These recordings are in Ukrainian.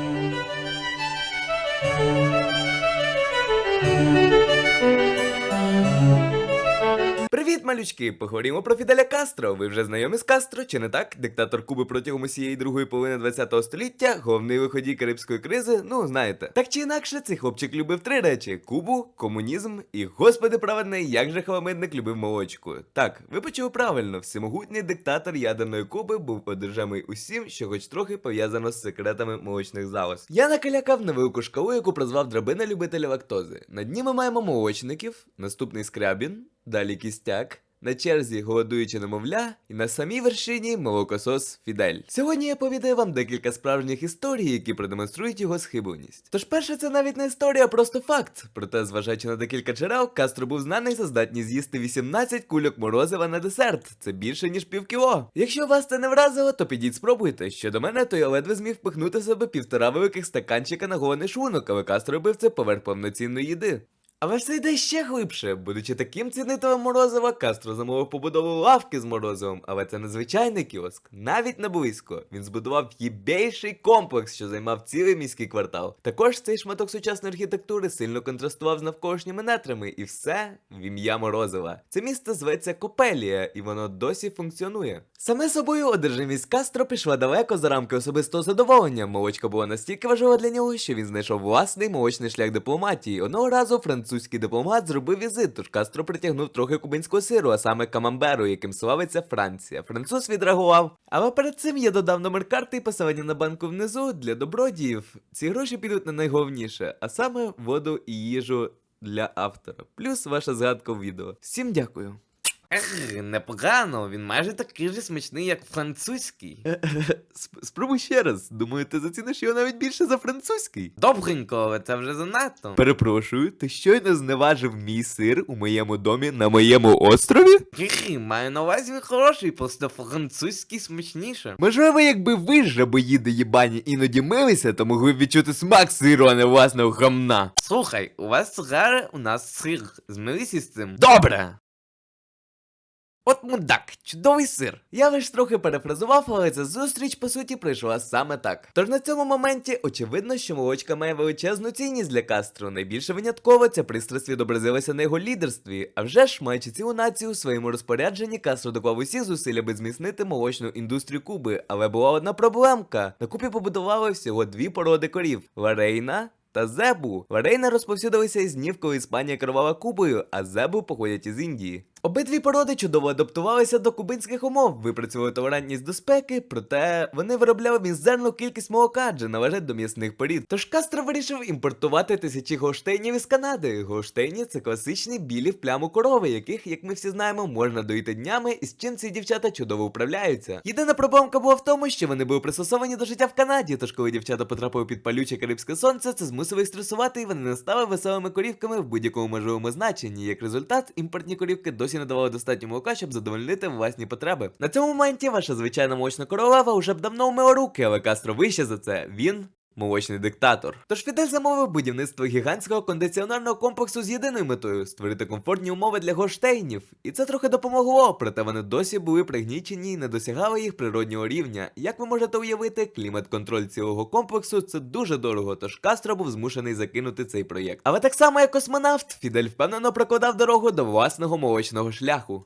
Música малючки! Поговоримо про Фіделя Кастро. Ви вже знайомі з Кастро, чи не так? Диктатор Куби протягом усієї другої половини ХХ століття, головний виході Карибської кризи, ну знаєте. Так чи інакше, цей хлопчик любив три речі: Кубу, комунізм і, господи праведний, як же халамидник любив молочку. Так, ви почули правильно, всемогутній диктатор ядерної Куби був одержимий усім, що хоч трохи пов'язано з секретами молочних залоз. Я накалякав невелику шкалу, яку прозвав драбина любителя лактози. На дні ми маємо молочників, наступний скрябін, далі кістяк. На черзі голодуюче немовля, і на самій вершині молокосос Фідель. Сьогодні я повідаю вам декілька справжніх історій, які продемонструють його схибленість. Тож перше, це навіть не історія, а просто факт. Проте, зважаючи на декілька джерел, Кастро був знаний за здатність з'їсти 18 кульок морозива на десерт. Це більше ніж пів кіло. Якщо вас це не вразило, то підіть спробуйте. Щодо мене, то я ледве зміг впихнути в себе півтора великих стаканчика на голодний шлунок, але Кастро робив це поверх повноцінної їди. Але все йде ще глибше. Будучи таким цінителем морозива, Кастро замовив побудову лавки з морозивом, але це не звичайний кіоск, навіть не близько. Він збудував єбейший комплекс, що займав цілий міський квартал. Також цей шматок сучасної архітектури сильно контрастував з навколишніми нетрами, і все в ім'я морозива. Це місто зветься Копелія, і воно досі функціонує. Саме собою одержимість Кастро пішла далеко за рамки особистого задоволення. Молочка була настільки важлива для нього, що він знайшов власний молочний шлях дипломатії. Одного разу французький дипломат зробив візит, тож Кастро притягнув трохи кубинського сиру, а саме камамберу, яким славиться Франція. Француз відреагував. Але перед цим я додав номер карти і посилання на банку внизу для добродіїв. Ці гроші підуть на найголовніше, а саме воду і їжу для автора. Плюс ваша згадка в відео. Всім дякую. Ех, непогано, він майже такий же смачний, як французький. Сп- Спробуй ще раз. Думаю, ти заціниш його навіть більше за французький. Добренько, але це вже занадто. Перепрошую, ти щойно зневажив мій сир у моєму домі на моєму острові? Хі-хі, маю на увазі він хороший, просто французький смачніше. Можливо, якби ви, жабоїди їбані, іноді милися, то могли б відчути смак сиру, а не власного гамна. Слухай, у вас цигари, у нас сир. Змирися з цим. Добре! От мудак, чудовий сир. Я лиш трохи перефразував, але ця зустріч по суті прийшла саме так. Тож на цьому моменті очевидно, що молочка має величезну цінність для Кастро. Найбільше винятково ця пристрасть відобразилася на його лідерстві. А вже ж, маючи цілу націю у своєму розпорядженні, Кастро доклав усі зусилля би зміцнити молочну індустрію Куби. Але була одна проблемка. На купі побудували всього дві породи корів: Ларейна. Та зебу Ларейна розповсюдилися із днів, коли Іспанія керувала Кубою, а зебу походять із Індії. Обидві породи чудово адаптувалися до кубинських умов, випрацювали толерантність до спеки, проте вони виробляли мізерну кількість молока, адже належать до м'ясних порід. Тож Кастро вирішив імпортувати тисячі голштейнів із Канади. Голштейні це класичні білі в пляму корови, яких, як ми всі знаємо, можна доїти днями, і з чим ці дівчата чудово управляються. Єдина проблемка була в тому, що вони були пристосовані до життя в Канаді. Тож, коли дівчата потрапили під палюче карибське сонце, це змусило їх стресувати, і вони не стали веселими корівками в будь-якому можливому значенні. Як результат, імпортні корівки досі не давали достатньо молока, щоб задовольнити власні потреби. На цьому моменті ваша звичайна молочна королева вже б давно вмила руки, але Кастро вище за це. Він. Молочний диктатор. Тож Фідель замовив будівництво гігантського кондиціонерного комплексу з єдиною метою створити комфортні умови для гоштейнів. І це трохи допомогло, проте вони досі були пригнічені і не досягали їх природнього рівня. Як ви можете уявити, клімат-контроль цілого комплексу це дуже дорого, тож Кастро був змушений закинути цей проєкт. Але так само як космонавт, Фідель впевнено прокладав дорогу до власного молочного шляху.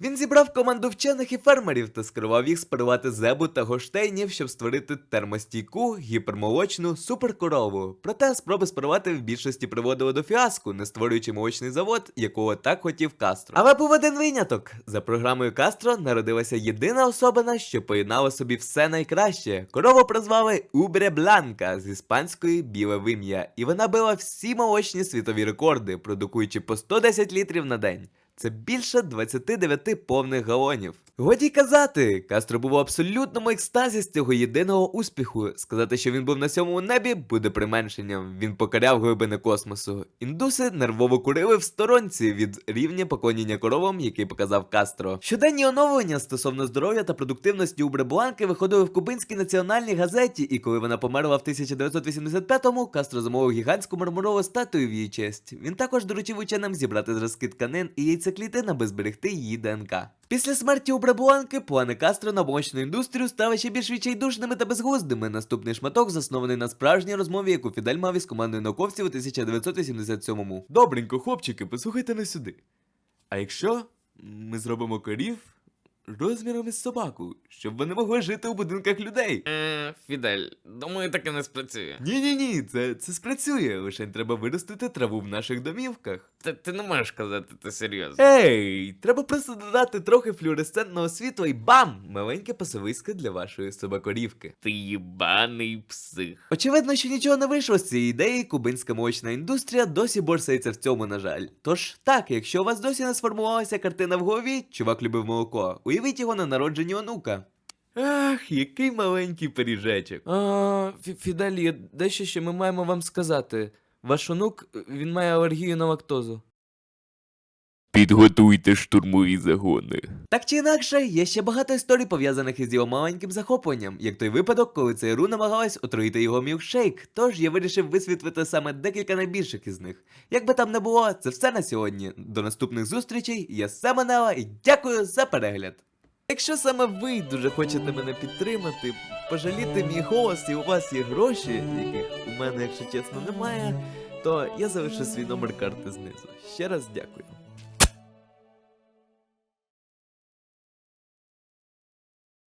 Він зібрав команду вчених і фермерів та скерував їх сперувати зебу та гоштейнів, щоб створити термостійку, гіпермолочну суперкорову. Проте спроби спарувати в більшості приводили до фіаску, не створюючи молочний завод, якого так хотів Кастро. Але був один виняток. За програмою Кастро народилася єдина особина, що поєднала собі все найкраще. Корову прозвали Убре Бланка з іспанської біле вим'я, і вона била всі молочні світові рекорди, продукуючи по 110 літрів на день. Це більше 29 повних галонів. Годі казати, Кастро був у абсолютному екстазі з цього єдиного успіху. Сказати, що він був на сьомому небі, буде применшенням. Він покоряв глибини космосу. Індуси нервово курили в сторонці від рівня поклоніння коровам, який показав Кастро. Щоденні оновлення стосовно здоров'я та продуктивності Убре Бланки виходили в кубинській національній газеті, і коли вона померла в 1985-му, Кастро замовив гігантську мармурову статую в її честь. Він також доручив ученим зібрати зразки тканин і яйця ця клітина, аби зберегти її ДНК. Після смерті Обрабуанки плани Кастро на молочну індустрію стали ще більш відчайдушними та безглуздими. Наступний шматок заснований на справжній розмові, яку Фідель мав із командою науковців у 1987-му. Добренько, хлопчики, послухайте не сюди. А якщо ми зробимо корів розміром із собаку, щоб вони могли жити у будинках людей? Е, Фідель, думаю, таке не спрацює. Ні, ні, ні, це, це спрацює. Лише треба виростити траву в наших домівках. Ти, ти не можеш казати це серйозно. Ей, треба просто додати трохи флюоресцентного світла і бам! Маленьке пасовисько для вашої собакорівки. Ти їбаний псих. Очевидно, що нічого не вийшло з цієї ідеї, кубинська молочна індустрія досі борсається в цьому, на жаль. Тож так, якщо у вас досі не сформувалася картина в голові, чувак любив молоко, уявіть його на народженні онука. Ах, який маленький пиріжечок. А, Фіделі, дещо ще ми маємо вам сказати. Ваш онук, він має алергію на лактозу. Підготуйте штурмові загони. Так чи інакше, є ще багато історій пов'язаних із його маленьким захопленням, як той випадок, коли ЦРУ намагалась отруїти його мілкшейк, тож я вирішив висвітлити саме декілька найбільших із них. Як би там не було, це все на сьогодні. До наступних зустрічей, я Семенела і дякую за перегляд. Якщо саме ви дуже хочете мене підтримати, пожаліти мій голос і у вас є гроші, яких у мене, якщо чесно, немає, то я залишу свій номер карти знизу. Ще раз дякую.